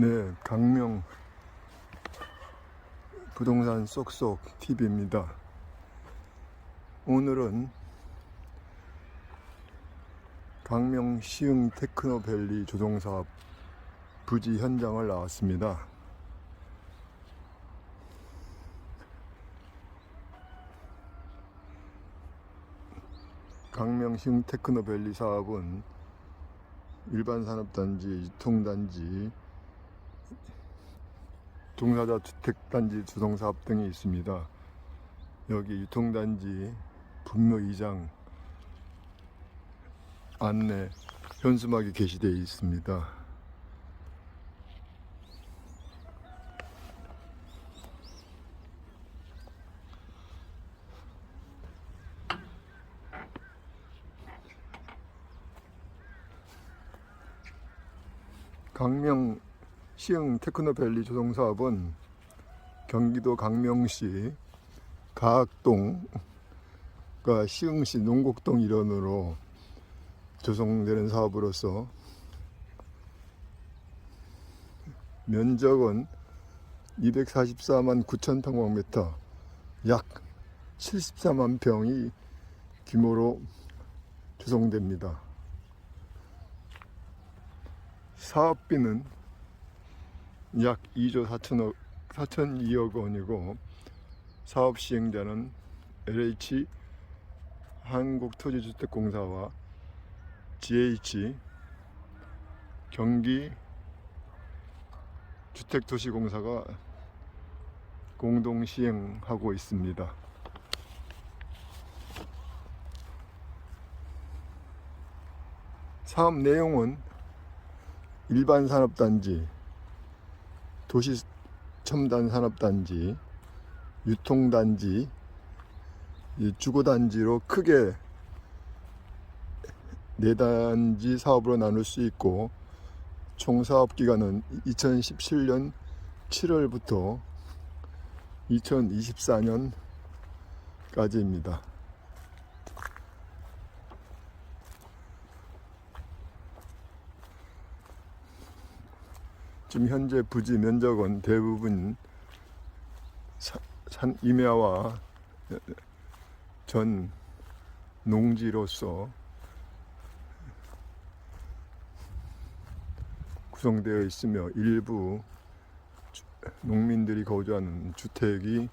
네, 강명 부동산 쏙쏙 TV입니다. 오늘은 강명 시흥 테크노밸리 조성사업 부지 현장을 나왔습니다. 강명 시흥 테크노밸리 사업은 일반 산업단지, 유통단지, 종사자 주택단지 주동사업 등이 있습니다. 여기 유통단지 분묘 이장 안내 현수막이 게시되어 있습니다. 강명 시흥 테크노밸리 조성사업은 경기도 강명시 가학동과 시흥시 농곡동 일원으로 조성되는 사업으로서 면적은 244만 9천 평방미터 약 74만 평이 규모로 조성됩니다. 사업비는 약 2조 4천억, 4천이억 원이고 사업 시행자는 LH 한국토지주택공사와 GH 경기 주택도시공사가 공동 시행하고 있습니다. 사업 내용은 일반 산업단지, 도시 첨단 산업단지, 유통단지, 이 주거단지로 크게 네 단지 사업으로 나눌 수 있고 총 사업 기간은 2017년 7월부터 2024년까지입니다. 지금 현재 부지 면적은 대부분 사- 산 임야와 전 농지로서 구성되어 있으며 일부 주- 농민들이 거주하는 주택이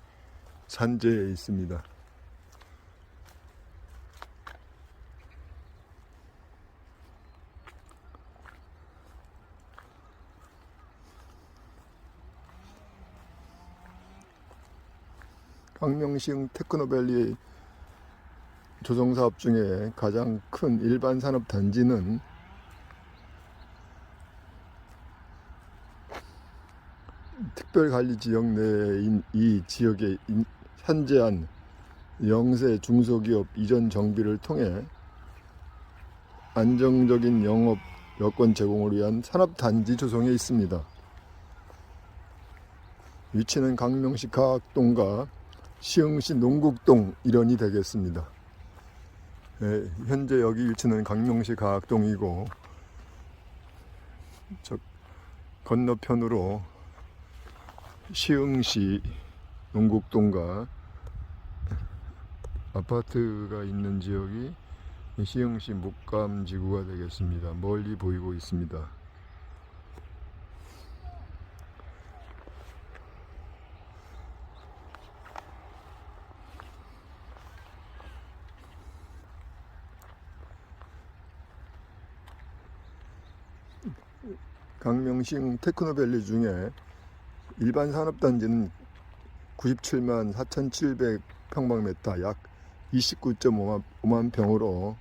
산재해 있습니다. 강명시흥 테크노밸리 조성사업 중에 가장 큰 일반 산업 단지는 특별관리지역 내인 이 지역에 인- 현재한 영세 중소기업 이전 정비를 통해 안정적인 영업 여건 제공을 위한 산업단지 조성에 있습니다. 위치는 강명시 가학동과 시흥시 농국동 일원이 되겠습니다. 예, 현재 여기 위치는 강명시 가학동이고 저 건너편으로 시흥시 농국동과 아파트가 있는 지역이 시흥시 목감지구가 되겠습니다. 멀리 보이고 있습니다. 강명시흥 테크노밸리 중에 일반 산업단지는 97만 4,700 평방미터 약 29.5만 5만 평으로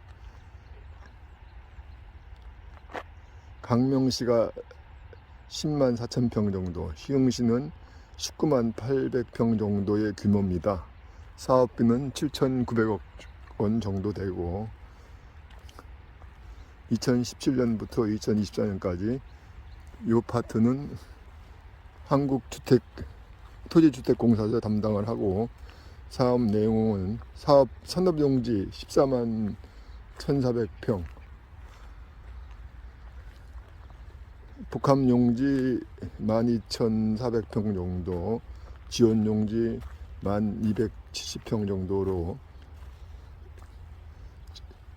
강명시가 10만 4천 평 정도, 시흥시는 19만 800평 정도의 규모입니다. 사업비는 7,900억 원 정도 되고 2017년부터 2024년까지 이 파트는 한국주택 토지주택공사에서 담당을 하고 사업 내용은 사업 산업용지 14만 1,400평. 복합 용지 12,400평 정도, 지원 용지 1,270평 정도로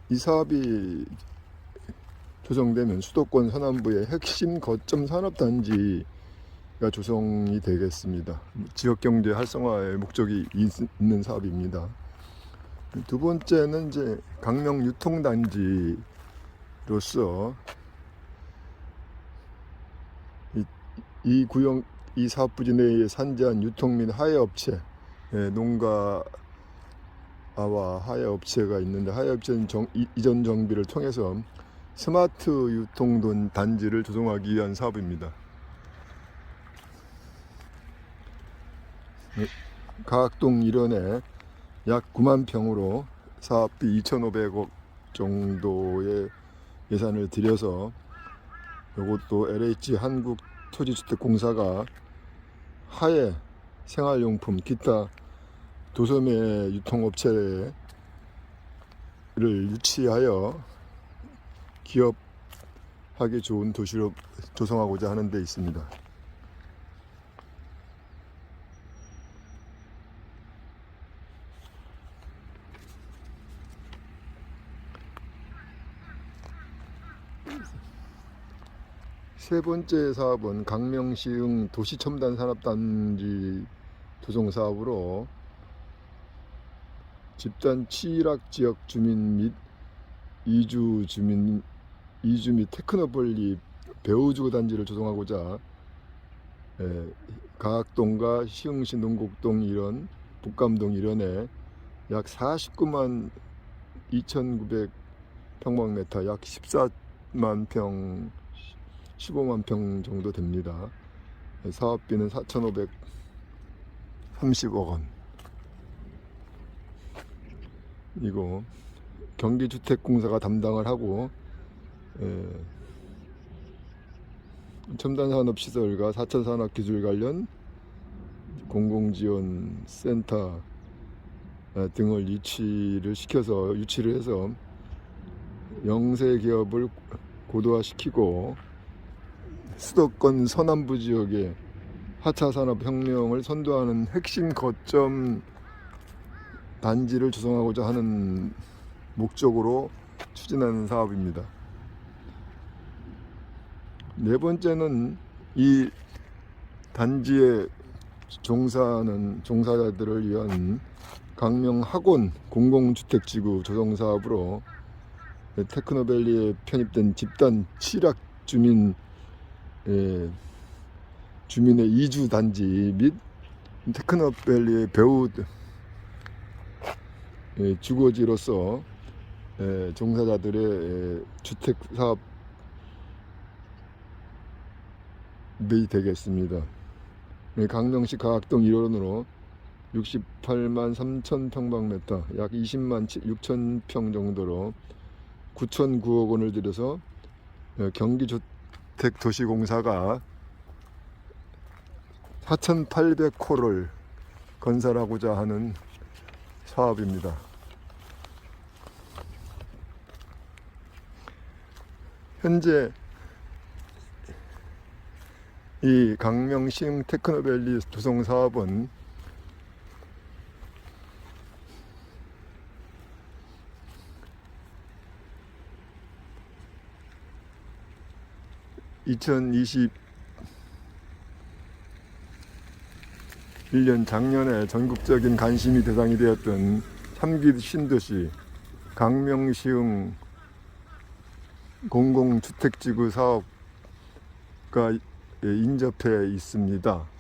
이 사업이 조성되면 수도권 서남부의 핵심 거점 산업단지가 조성이 되겠습니다. 지역 경제 활성화의 목적이 있- 있는 사업입니다. 두 번째는 이제 강명 유통단지로서 이, 이 구역 이 사업부지 내에 산재한 유통 및 하회업체 예, 농가와 하회업체가 있는데 하회업체는 정, 이, 이전 정비를 통해서 스마트 유통돈 단지를 조성하기 위한 사업입니다. 예, 가학동 일원에 약 9만 평으로 사업비 2,500억 정도의 예산을 들여서 이것도 LH 한국토지주택공사가 하해 생활용품 기타 도소매 유통업체를 유치하여 기업하기 좋은 도시로 조성하고자 하는 데 있습니다. 세 번째 사업은 강명시흥 도시첨단 산업단지 조성 사업으로 집단 취락 지역 주민 및 이주 주민 이주 및 테크노벌리 배우주거 단지를 조성하고자 에, 가학동과 시흥시 농곡동 일원, 북감동 일원에 약 49만 2,900 평방미터, 약 14만 평 15만 평 정도 됩니다. 사업비는 4,530억 원. 이거 경기주택공사가 담당을 하고 에, 첨단 산업 시설과 4천 산업 기술 관련 공공지원 센터 에, 등을 유치를 시켜서 유치를 해서 영세 기업을 고도화시키고 수도권 서남부 지역의 하차 산업 혁명을 선도하는 핵심 거점 단지를 조성하고자 하는 목적으로 추진하는 사업입니다. 네 번째는 이 단지에 종사하는 종사자들을 위한 강명 학원 공공주택지구 조성 사업으로 테크노밸리에 편입된 집단 칠학 주민 예, 주민의 이주 단지 및 테크노밸리의 배우 예, 주거지로서 예, 종사자들의 예, 주택 사업 이 되겠습니다. 예, 강명시 가학동 일원으로 68만 3천 평방미터, 약 20만 6천 평 정도로 9,009억 원을 들여서 예, 경기주택도시공사가 4,800호를 건설하고자 하는 사업입니다. 현재 이 강명시흥 테크노밸리 조성 사업은 (2020) 1년 작년에 전국적인 관심이 대상이 되었던 삼기 신도시 강명시흥 공공주택지구 사업과 인접해 있습니다.